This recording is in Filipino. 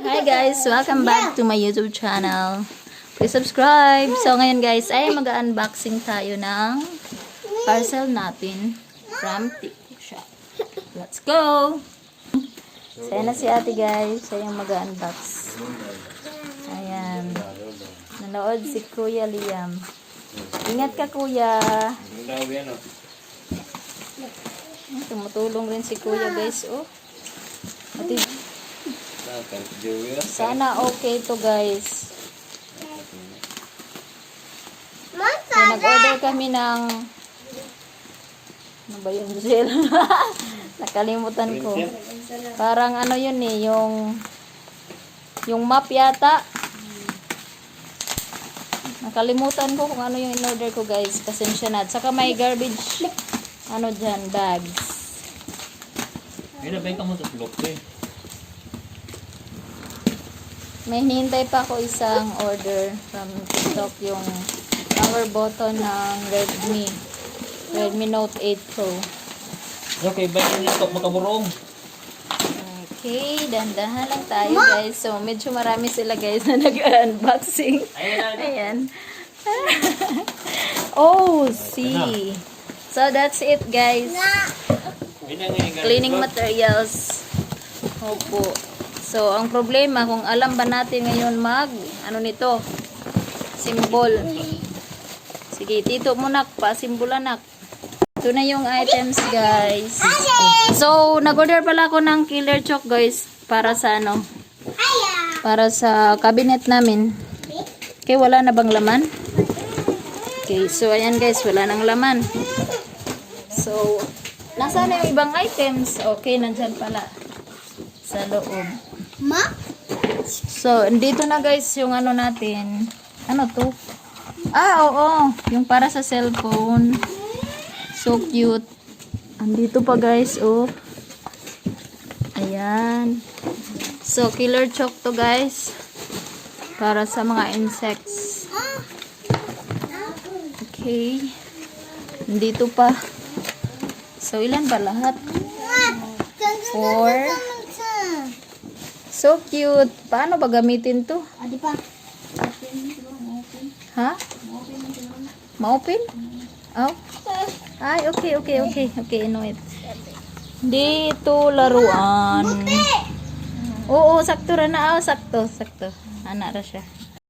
Hi guys, welcome back to my YouTube channel. Please subscribe. So ngayon guys, ay mag-unboxing tayo ng parcel natin from TikTok Shop. Let's go! So yan na si ate guys, siya mag-unbox. Ayan. Nanood si Kuya Liam. Ingat ka kuya. Tumutulong rin si kuya guys, oh. Ah. Sana okay to guys. So, nag-order kami ng ano ba yung gel? Nakalimutan ko. Parang ano yun eh, yung yung map yata. Nakalimutan ko kung ano yung in-order ko guys. Pasensya na. At saka may garbage ano dyan, bags. Ay, nabay ka mo sa blok, eh. May hinihintay pa ako isang order from TikTok yung power button ng Redmi. Redmi Note 8 Pro. Okay, bayan niyo ito, makaburong. Okay, dandahan lang tayo guys. So, medyo marami sila guys na nag-unboxing. Ayan. oh, see. So, that's it guys. Cleaning materials. Opo. So, ang problema, kung alam ba natin ngayon mag, ano nito, symbol. Sige, tito mo nak, pa-symbol anak. Ito na yung items, guys. So, nag-order pala ako ng killer chalk, guys, para sa ano, para sa cabinet namin. Okay, wala na bang laman? Okay, so ayan guys, wala nang laman. So, nasa na yung ibang items? Okay, nandyan pala. Sa loob. Ma? So, dito na guys yung ano natin. Ano to? Ah, oo. Yung para sa cellphone. So cute. Andito pa guys, oh. Ayan. So, killer chalk to guys. Para sa mga insects. Okay. Dito pa. So, ilan ba lahat? Four. So cute. Paano ba gamitin to? Adi pa. Ha? Ma-open? Oh. Ay, okay, okay, okay. Okay, know it. Dito laruan. Oo, sakto ra na. Oh, sakto, sakto. Ana ra siya.